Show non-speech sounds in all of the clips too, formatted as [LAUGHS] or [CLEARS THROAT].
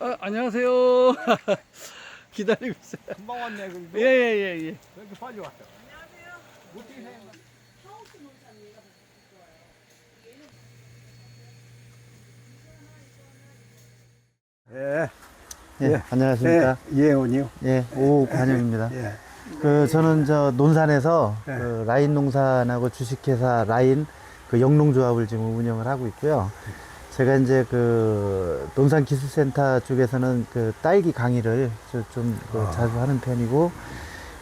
아, 안녕하세요. [LAUGHS] 기다리고 있어요. 금방 왔네. 그래도 예, 예, 예, 예. 왜 이렇게 빨리 왔어? 어떻게 생각나? 예, 예, 예. 안녕하십니까. 예, 예원이요. 예, 오관영입니다. 예, 그 저는 저 논산에서 네. 그 라인 농산하고 주식회사 라인 그 영농조합을 지금 운영을 하고 있고요. 제가 이제 그 논산 기술센터 쪽에서는 그 딸기 강의를 좀그 아. 자주 하는 편이고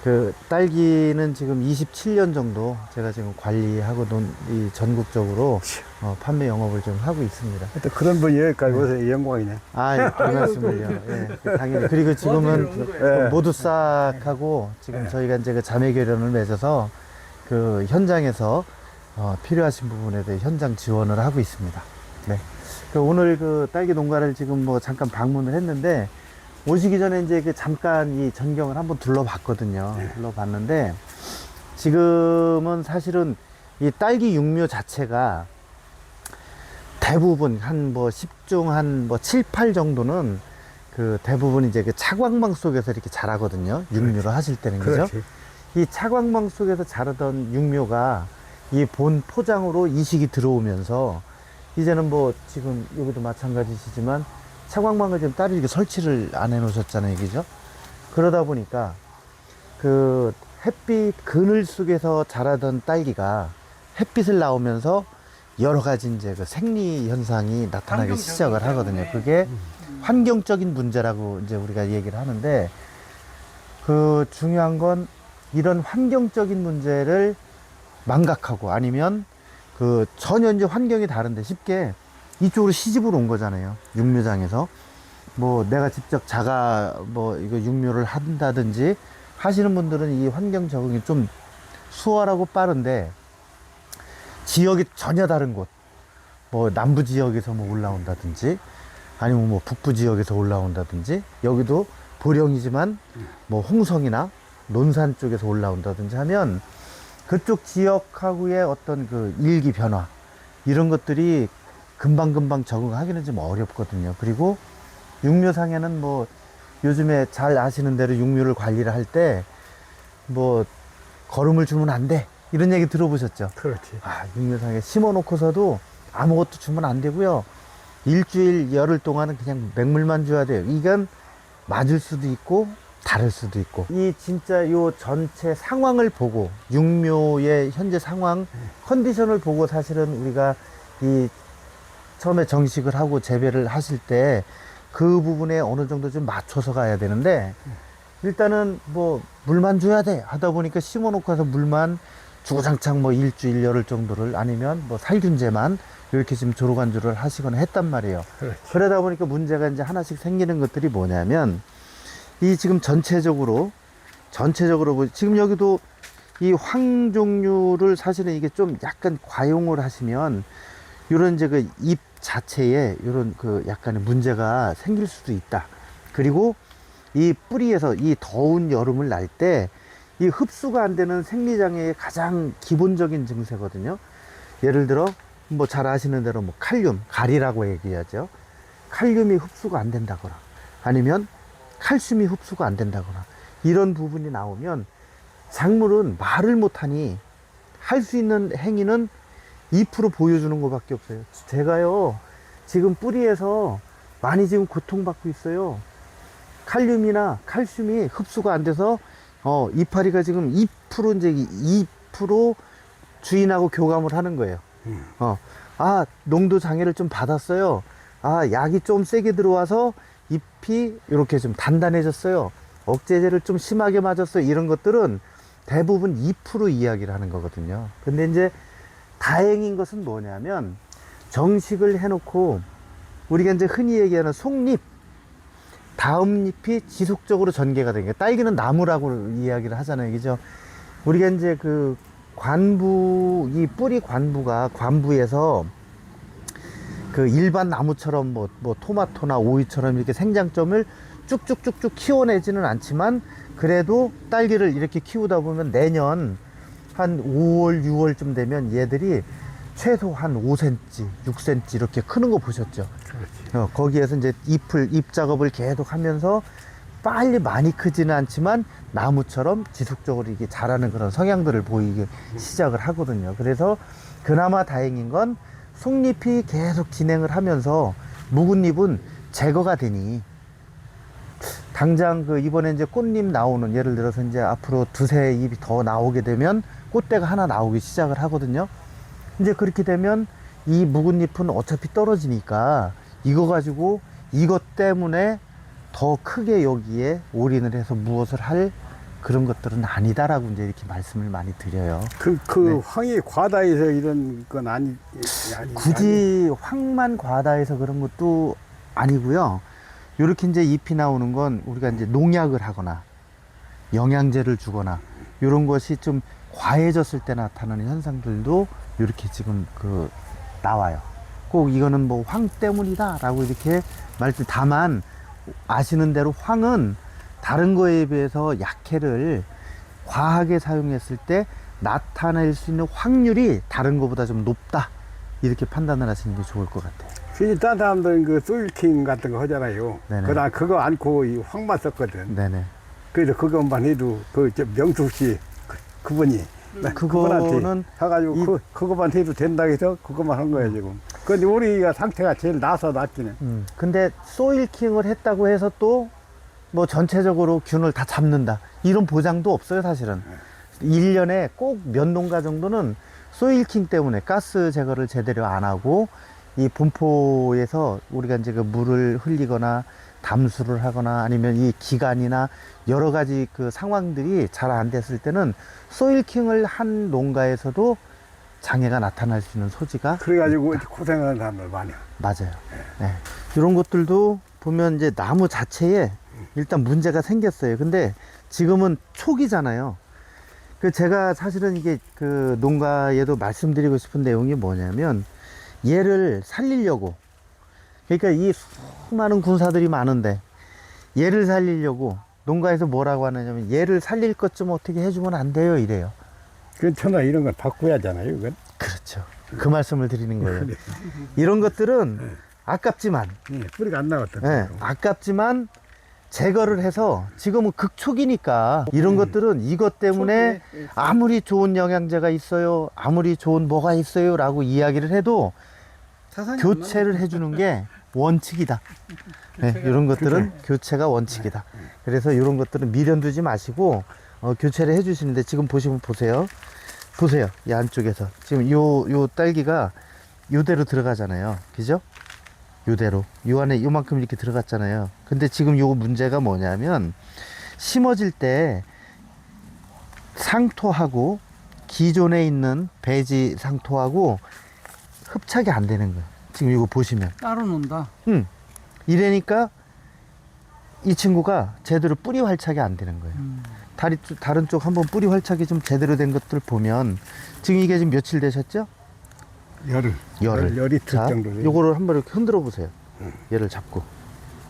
그 딸기는 지금 27년 정도 제가 지금 관리하고 논, 이 전국적으로 어, 판매 영업을 좀 하고 있습니다. 또 그런 분이 여기까지 오세요. 영광이네. 아, 예, 별 말씀을요. 예, 그 당연히. 그리고 지금은 예. 모두 싹 하고 지금 저희가 이제 그 자매 결연을 맺어서 그 현장에서 어, 필요하신 부분에 대해 현장 지원을 하고 있습니다. 네. 그 오늘 그 딸기 농가를 지금 뭐 잠깐 방문을 했는데 오시기 전에 이제 그 잠깐 이 전경을 한번 둘러봤거든요. 둘러봤는데 지금은 사실은 이 딸기 육묘 자체가 대부분 한 뭐 10중 한뭐 7, 8 정도는 그 대부분 이제 그 차광망 속에서 이렇게 자라거든요. 육묘를 하실 때는 그죠? 그렇지. 이 차광망 속에서 자라던 육묘가 이 본 포장으로 이식이 들어오면서 이제는 뭐 지금 여기도 마찬가지시지만 차광망을 지금 따로 이렇게 설치를 안 해 놓으셨잖아요. 그죠? 그러다 보니까 그 햇빛 그늘 속에서 자라던 딸기가 햇빛을 나오면서 여러 가지 이제 그 생리 현상이 나타나기 시작을 하거든요. 그게 환경적인 문제라고 이제 우리가 얘기를 하는데 그 중요한 건 이런 환경적인 문제를 망각하고 아니면 그 전혀 이제 환경이 다른데 쉽게 이쪽으로 시집으로 온 거잖아요. 육묘장에서 뭐 내가 직접 자가 뭐 이거 육묘를 한다든지 하시는 분들은 이 환경 적응이 좀 수월하고 빠른데 지역이 전혀 다른 곳, 뭐 남부 지역에서 뭐 올라온다든지 아니면 뭐 북부 지역에서 올라온다든지 여기도 보령이지만 뭐 홍성이나 논산 쪽에서 올라온다든지 하면 그쪽 지역하고의 어떤 그 일기 변화 이런 것들이 금방금방 적응하기는 좀 어렵거든요. 그리고 육묘상에는 뭐 요즘에 잘 아시는 대로 육묘를 관리를 할 때뭐 거름을 주면 안 돼. 이런 얘기 들어보셨죠? 그렇지. 아, 육묘상에 심어 놓고서도 아무것도 주면 안 되고요. 일주일, 열흘 동안은 그냥 맹물만 줘야 돼요. 이건 맞을 수도 있고, 다를 수도 있고. 이 진짜 요 전체 상황을 보고, 육묘의 현재 상황, 컨디션을 보고 사실은 우리가 이 처음에 정식을 하고 재배를 하실 때 그 부분에 어느 정도 좀 맞춰서 가야 되는데, 일단은 뭐 물만 줘야 돼 하다 보니까 심어 놓고 와서 물만 주구장창 뭐 일주일 열흘 정도를 아니면 뭐 살균제만 이렇게 지금 조로간주를 하시거나 했단 말이에요. 그렇지. 그러다 보니까 문제가 이제 하나씩 생기는 것들이 뭐냐면 이 지금 전체적으로 전체적으로 보- 지금 여기도 이 황 종류를 사실은 이게 좀 약간 과용을 하시면 이런 이제 그 잎 자체에 이런 그 약간의 문제가 생길 수도 있다. 그리고 이 뿌리에서 이 더운 여름을 날 때 이 흡수가 안 되는 생리장애의 가장 기본적인 증세거든요. 예를 들어 뭐 잘 아시는 대로 뭐 칼륨, 가리라고 얘기하죠. 칼륨이 흡수가 안 된다거나 아니면 칼슘이 흡수가 안 된다거나 이런 부분이 나오면 작물은 말을 못하니 할 수 있는 행위는 잎으로 보여주는 것밖에 없어요. 제가요 지금 뿌리에서 많이 지금 고통받고 있어요. 칼륨이나 칼슘이 흡수가 안 돼서 어 이파리가 지금 잎으로 이제 잎으로 주인하고 교감을 하는 거예요. 어, 아, 농도 장애를 좀 받았어요. 아, 약이 좀 세게 들어와서 잎이 이렇게 좀 단단해졌어요. 억제제를 좀 심하게 맞았어요. 이런 것들은 대부분 잎으로 이야기를 하는 거거든요. 근데 이제 다행인 것은 뭐냐면 정식을 해놓고 우리가 이제 흔히 얘기하는 속잎, 다음 잎이 지속적으로 전개가 되는 게 딸기는 나무라고 이야기를 하잖아요. 그죠? 우리가 이제 그 관부, 이 뿌리 관부가 관부에서 그 일반 나무처럼 뭐, 뭐 토마토나 오이처럼 이렇게 생장점을 쭉쭉쭉쭉 키워내지는 않지만 그래도 딸기를 이렇게 키우다 보면 내년 한 5월, 6월쯤 되면 얘들이 최소 한 5cm, 6cm 이렇게 크는 거 보셨죠? 어, 거기에서 이제 잎을 잎 작업을 계속 하면서 빨리 많이 크지는 않지만 나무처럼 지속적으로 이게 자라는 그런 성향들을 보이기 시작을 하거든요. 그래서 그나마 다행인 건 속잎이 계속 진행을 하면서 묵은 잎은 제거가 되니 당장 그 이번에 이제 꽃잎 나오는 예를 들어서 이제 앞으로 두세 잎이 더 나오게 되면 꽃대가 하나 나오기 시작을 하거든요. 이제 그렇게 되면 이 묵은 잎은 어차피 떨어지니까 이거 가지고 이것 때문에 더 크게 여기에 올인을 해서 무엇을 할 그런 것들은 아니다라고 이제 이렇게 말씀을 많이 드려요. 그, 그 네. 황이 과다해서 이런 건 아니, 아니 굳이 황만 과다해서 그런 것도 아니고요. 이렇게 이제 잎이 나오는 건 우리가 이제 농약을 하거나 영양제를 주거나 이런 것이 좀 과해졌을 때 나타나는 현상들도 이렇게 지금 그 나와요. 꼭 이거는 뭐 황 때문이다라고 이렇게 말씀 다만 아시는 대로 황은 다른 거에 비해서 약해를 과하게 사용했을 때 나타낼 수 있는 확률이 다른 것보다 좀 높다. 이렇게 판단을 하시는 게 좋을 것 같아요. 괜히 딴 사람들은 그 소일킹 같은 거 하잖아요. 네네. 그나 그거 않고 이 황만 썼거든. 네네. 그래서 그것만 해도 그저 명숙 씨 그, 그분이 나 그분한테 그거는 해가지고 이- 그 그것만 해도 된다 해서 그것만 한 거야 지금. 근데 우리가 상태가 제일 나서 낫기는. 음, 근데 소일킹을 했다고 해서 또 뭐 전체적으로 균을 다 잡는다. 이런 보장도 없어요, 사실은. 일년에 꼭 몇 농가 정도는 소일킹 때문에 가스 제거를 제대로 안 하고 이 분포에서 우리가 이제 그 물을 흘리거나 담수를 하거나 아니면 이 기간이나 여러 가지 그 상황들이 잘 안 됐을 때는 소일킹을 한 농가에서도 장애가 나타날 수 있는 소지가 그래가지고 고생하는 사람들 많이야. 맞아요. 네. 이런 것들도 보면 이제 나무 자체에 일단 문제가 생겼어요. 근데 지금은 초기잖아요. 그 제가 사실은 이게 그 농가에도 말씀드리고 싶은 내용이 뭐냐면 얘를 살리려고 그러니까 이 수많은 군사들이 많은데 얘를 살리려고 농가에서 뭐라고 하느냐면 얘를 살릴 것 좀 어떻게 해주면 안 돼요 이래요. 괜찮아 이런 건 바꿔야 하잖아요. 이건. 그렇죠. 그 말씀을 드리는 거예요. 그래. 이런 것들은 아깝지만 예, 뿌리가 안 나왔다. 예, 아깝지만 제거를 해서 지금은 극초기니까 이런 것들은 이것 때문에 아무리 좋은 영양제가 있어요, 아무리 좋은 뭐가 있어요 라고 이야기를 해도 교체를 해주는 게 원칙이다. [LAUGHS] 네, 이런 것들은 교체가 원칙이다. 그래서 이런 것들은 미련 두지 마시고 어, 교체를 해주시는데 지금 보시면 보세요. 보세요. 이 안쪽에서 지금 요, 요 딸기가 요대로 들어가잖아요. 그죠? 요대로. 요 안에 요만큼 이렇게 들어갔잖아요. 근데 지금 요 문제가 뭐냐면 심어질 때 상토하고 기존에 있는 배지 상토하고 흡착이 안 되는 거예요. 지금 이거 보시면. 따로 논다. 음. 이래니까 이 친구가 제대로 뿌리 활착이 안 되는 거예요. 음. 다리 쪽- 다른 쪽 한번 뿌리 활착이 좀 제대로 된 것들 보면 지금 이게 지금 며칠 되셨죠? 열흘. 열흘. 열 이틀 자, 정도. 돼요. 요거를 한번 이렇게 흔들어 보세요. 얘를 잡고,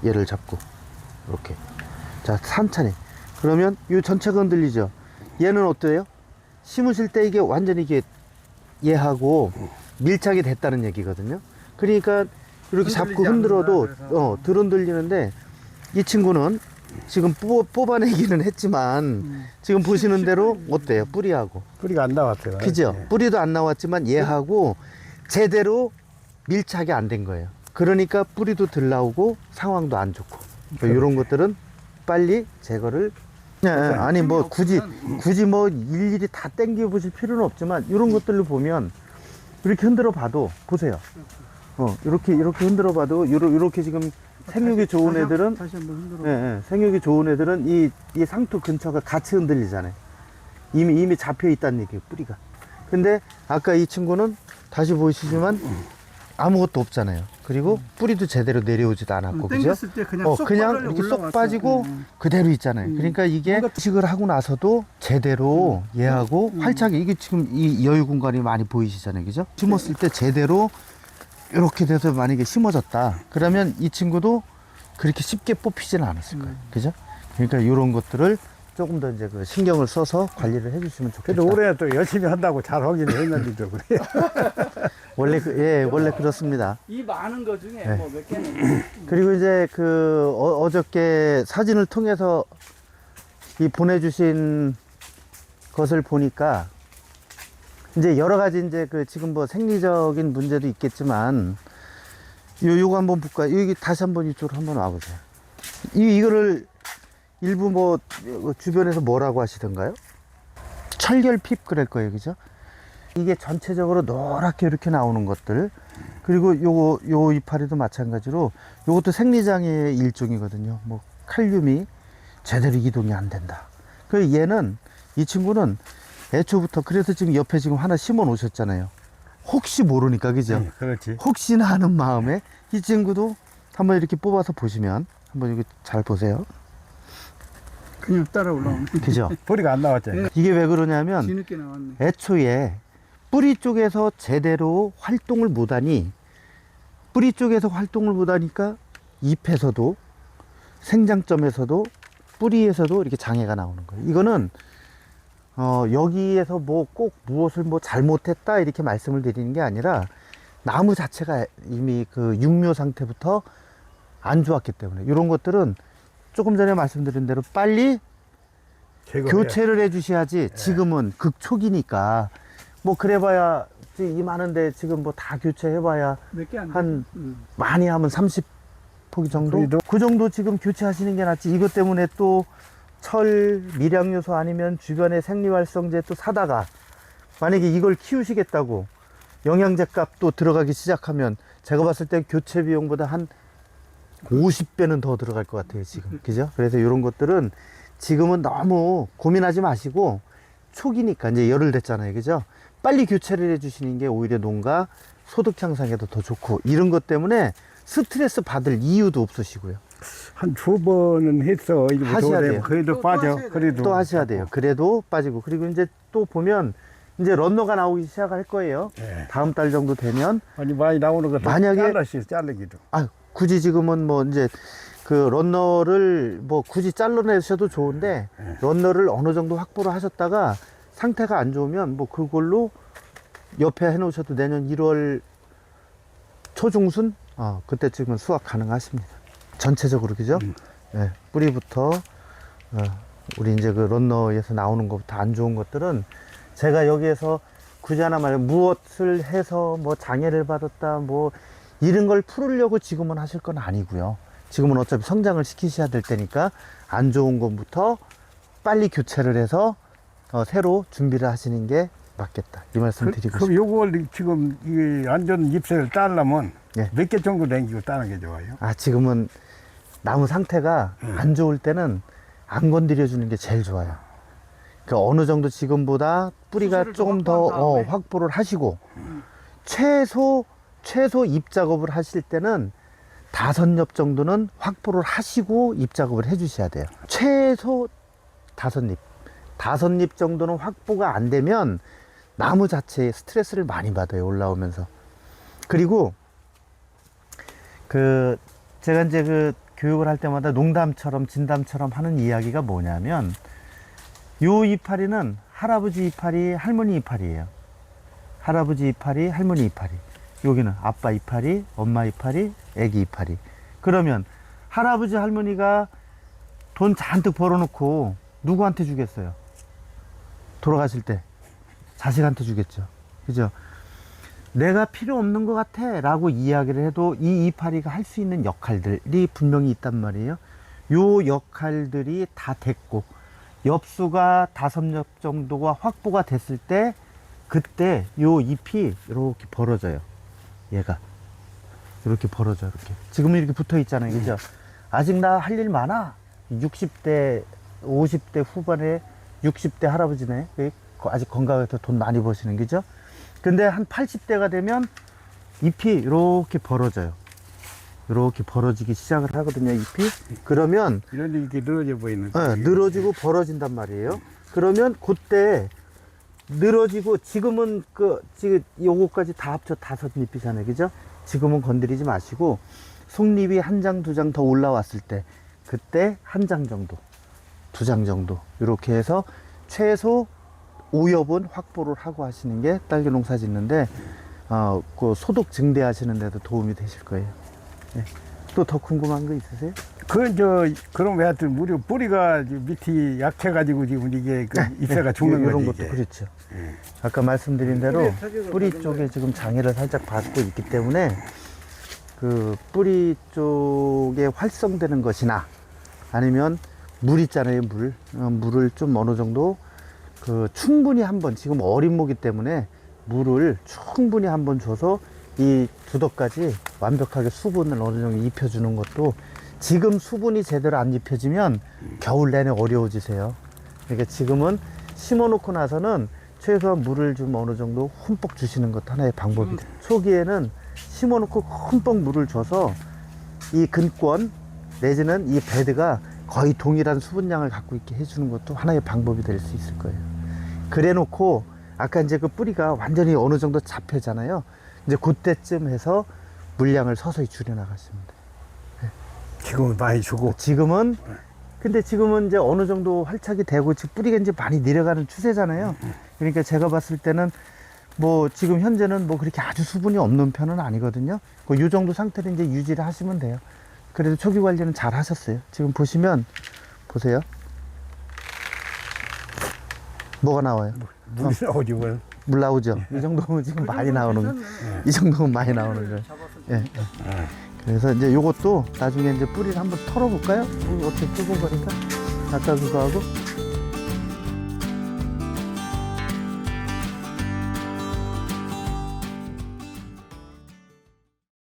얘를 잡고, 이렇게. 자, 천천히. 그러면 요 전체가 흔들리죠? 얘는 어때요? 심으실 때 이게 완전히 이게 얘하고 밀착이 됐다는 얘기거든요. 그러니까 이렇게 잡고 흔들어도. 어, 들흔들리는데 이 친구는 지금 뽑, 뽑아내기는 했지만 음. 지금 보시는 대로 어때요? 뿌리하고. 뿌리가 안 나왔어요. 그죠? 예. 뿌리도 안 나왔지만 얘하고 제대로 밀착이 안 된 거예요. 그러니까 뿌리도 덜 나오고 상황도 안 좋고 이런 것들은 빨리 제거를 네, 아니 뭐 굳이 굳이 뭐 일일이 다 땡겨 보실 필요는 없지만 이런 것들을 보면 이렇게 흔들어 봐도 보세요. 어 이렇게 이렇게 흔들어 봐도 요러- 이렇게 지금 생육이 좋은 다시 한- 애들은 다시 한번 흔들어. 예, 예. 생육이 좋은 애들은 이, 이 상토 근처가 같이 흔들리잖아요. 이미, 이미 잡혀 있다는 얘기예요, 뿌리가. 근데 아까 이 친구는 다시 보시지만 아무것도 없잖아요. 그리고 뿌리도 제대로 내려오지도 않았고, 그죠? 땡겼을 때 그냥 어, 쏙 그냥 이렇게 쏙 올라왔어. 빠지고 음. 그대로 있잖아요. 음. 그러니까 이게 뭔가- 식을 하고 나서도 제대로 얘하고 음. 활착이 이게 지금 이 여유 공간이 많이 보이시잖아요. 그죠? 심었을 때 제대로 이렇게 돼서 만약에 심어졌다. 그러면 이 친구도 그렇게 쉽게 뽑히지는 않았을 거예요. 음. 그죠? 그러니까 이런 것들을 조금 더 이제 그 신경을 써서 관리를 해주시면 좋겠다. 그래도 올해 또 열심히 한다고 잘 하긴 했는데도 그래. 원래 그, 예 원래 그렇습니다. 이 많은 거 중에 네. 뭐몇 개는 [CLEARS THROAT] 그리고 이제 그 어, 어저께 사진을 통해서 이 보내주신 것을 보니까 이제 여러 가지 이제 그 지금 뭐 생리적인 문제도 있겠지만 요 요거 한번 볼까요? 여기 다시 한번 이쪽으로 한번 와보세요. 이 이거를 일부 뭐 주변에서 뭐라고 하시던가요? 철결핍 그럴 거예요, 그죠? 이게 전체적으로 노랗게 이렇게 나오는 것들 그리고 요거 요 이파리도 마찬가지로 요것도 생리장애의 일종이거든요. 뭐 칼륨이 제대로 이동이 안 된다. 그 얘는 이 친구는 애초부터 그래서 지금 옆에 지금 하나 심어 놓으셨잖아요. 혹시 모르니까 그죠? 네, 그렇지. 혹시나 하는 마음에 이 친구도 한번 이렇게 뽑아서 보시면 한번 이거 잘 보세요. 그냥 따라 올라오네. 그죠? [LAUGHS] 뿌리가 안 나왔잖아요. 이게 왜 그러냐면 뒤늦게 나왔네. 애초에 뿌리 쪽에서 제대로 활동을 못하니 뿌리 쪽에서 활동을 못하니까 잎에서도 생장점에서도 뿌리에서도 이렇게 장애가 나오는 거예요. 이거는 어, 여기에서 뭐 꼭 무엇을 뭐 잘못했다 이렇게 말씀을 드리는 게 아니라 나무 자체가 이미 그 육묘 상태부터 안 좋았기 때문에 이런 것들은 조금 전에 말씀드린 대로 빨리 제거해야 교체를 해 주셔야지 지금은 극초기니까. 뭐 그래봐야 이 많은데 지금 뭐 다 교체해봐야. 한 음. 많이 하면 30 포기 정도? 그래도- 그 정도 지금 교체하시는 게 낫지. 이것 때문에 또 철 미량 요소 아니면 주변에 생리활성제 또 사다가 만약에 이걸 키우시겠다고 영양제 값도 들어가기 시작하면 제가 봤을 때 교체 비용보다 한 50배는 더 들어갈 것 같아요 지금. 그죠? 그래서 이런 것들은 지금은 너무 고민하지 마시고 초기니까 이제 열흘 됐잖아요 그죠? 빨리 교체를 해주시는 게 오히려 농가 소득 향상에도 더 좋고 이런 것 때문에 스트레스 받을 이유도 없으시고요 한 두 번은 했어. 하셔야 돼요. 그래도 또- 또 빠져. 하셔야 돼요. 그래도 또 하셔야 돼요 그래도 빠지고 그리고 이제 또 보면 이제 런너가 나오기 시작할 거예요 예. 다음 달 정도 되면 아니 많이 나오는 거 만약에- 잘라시 자르기도. 아 굳이 지금은 뭐 이제 그 런너를 뭐 굳이 잘라내셔도 좋은데 런너를 어느 정도 확보를 하셨다가 상태가 안 좋으면 뭐 그걸로 옆에 해놓으셔도 내년 1월 초중순 어 그때쯤은 수확 가능하십니다. 전체적으로 그죠? 음. 예, 뿌리부터 어, 우리 이제 그 런너에서 나오는 것부터 안 좋은 것들은 제가 여기에서 굳이 하나 말해 무엇을 해서 뭐 장애를 받았다 뭐 이런 걸 풀으려고 지금은 하실 건 아니고요. 지금은 어차피 성장을 시키셔야 될 때니까 안 좋은 것부터 빨리 교체를 해서 어, 새로 준비를 하시는 게 맞겠다. 이 말씀 그, 드리고 그럼 싶습니다. 요걸 지금 이 안전 잎새를 따려면 예. 몇개 정도 남기고 따는 게 좋아요. 아, 지금은 나무 상태가 안 좋을 때는 안 건드려 주는 게 제일 좋아요. 그 어느 정도 지금보다 뿌리가 조금 좀더 어. 확보를 하시고 최소 최소 잎 작업을 하실 때는 다섯 엽 정도는 확보를 하시고 잎 작업을 해 주셔야 돼요. 최소 다섯 잎. 다섯 잎 정도는 확보가 안 되면 나무 자체에 스트레스를 많이 받아요. 올라오면서. 그리고 그 제가 이제 그 교육을 할 때마다 농담처럼 진담처럼 하는 이야기가 뭐냐면 요 이파리는 할아버지 이파리, 할머니 이파리예요. 할아버지 이파리, 할머니 이파리. 여기는 아빠 이파리, 엄마 이파리, 애기 이파리. 그러면 할아버지 할머니가 돈 잔뜩 벌어놓고 누구한테 주겠어요? 돌아가실 때 자식한테 주겠죠. 그죠? 내가 필요 없는 것 같아 라고 이야기를 해도 이 이파리가 할 수 있는 역할들이 분명히 있단 말이에요. 요 역할들이 다 됐고 엽수가 다섯 엽 정도가 확보가 됐을 때 그때 요 잎이 이렇게 벌어져요. 얘가 이렇게 벌어져 이렇게 지금은 이렇게 붙어 있잖아요. 그죠? 아직 나 할 일 많아. 60대 50대 후반에 60대 할아버지네. 그 아직 건강해서 돈 많이 버시는 거죠. 근데 한 80대가 되면 잎이 이렇게 벌어져요. 이렇게 벌어지기 시작을 하거든요, 잎이. 그러면 이런데 이렇게 늘어져 보이는. 예, 늘어지고 벌어진단 말이에요. 그러면 그때 늘어지고 지금은 그 지금 요거까지 다 합쳐 다섯 잎이잖아요, 그죠? 지금은 건드리지 마시고 속잎이 한 장 두 장 더 올라왔을 때 그때 한 장 정도, 두 장 정도 이렇게 해서 최소 5여분 확보를 하고 하시는 게 딸기 농사 짓는데 어, 그 소득 증대하시는 데도 도움이 되실 거예요. 또더 궁금한 거 있으세요? 그건 저 그럼 왜 하여튼 우리 뿌리가 밑이 약해가지고 지금 이게 그 잎새가 죽는 이런 거지 것도 이게. 그렇죠. 아까 말씀드린 대로 뿌리 쪽에 지금 장애를 살짝 받고 있기 때문에 그 뿌리 쪽에 활성되는 것이나 아니면 물 있잖아요 물 어, 물을 좀 어느 정도 그 충분히 한번 지금 어린 모기 때문에 물을 충분히 한번 줘서 이 두덕까지 완벽하게 수분을 어느 정도 입혀주는 것도 지금 수분이 제대로 안 입혀지면 겨울 내내 어려워지세요. 그러니까 지금은 심어놓고 나서는 최소한 물을 좀 어느 정도 흠뻑 주시는 것도 하나의 방법이다. 초기에는 심어놓고 흠뻑 물을 줘서 이 근권 내지는 이 베드가 거의 동일한 수분량을 갖고 있게 해주는 것도 하나의 방법이 될 수 있을 거예요. 그래 놓고 아까 이제 그 뿌리가 완전히 어느 정도 잡혀잖아요. 이제 그때쯤 해서 물량을 서서히 줄여나가시면 돼요. 지금은 많이 주고 지금은 근데 지금은 이제 어느 정도 활착이 되고 지금 뿌리가 이제 많이 내려가는 추세잖아요. 그러니까 제가 봤을 때는 뭐 지금 현재는 뭐 그렇게 아주 수분이 없는 편은 아니거든요. 그요 정도 상태를 이제 유지를 하시면 돼요. 그래도 초기 관리는 잘 하셨어요. 지금 보시면 보세요. 뭐가 나와요? 물이 나오지 뭘. 물 나오죠. 이 정도면 지금 많이 나오는 이 정도면 많이 나오는 거예요. 예. 예. 그래서 이제 요것도 나중에 이제 뿌리를 한번 털어볼까요? 어떻게 거니까 아까 그거하고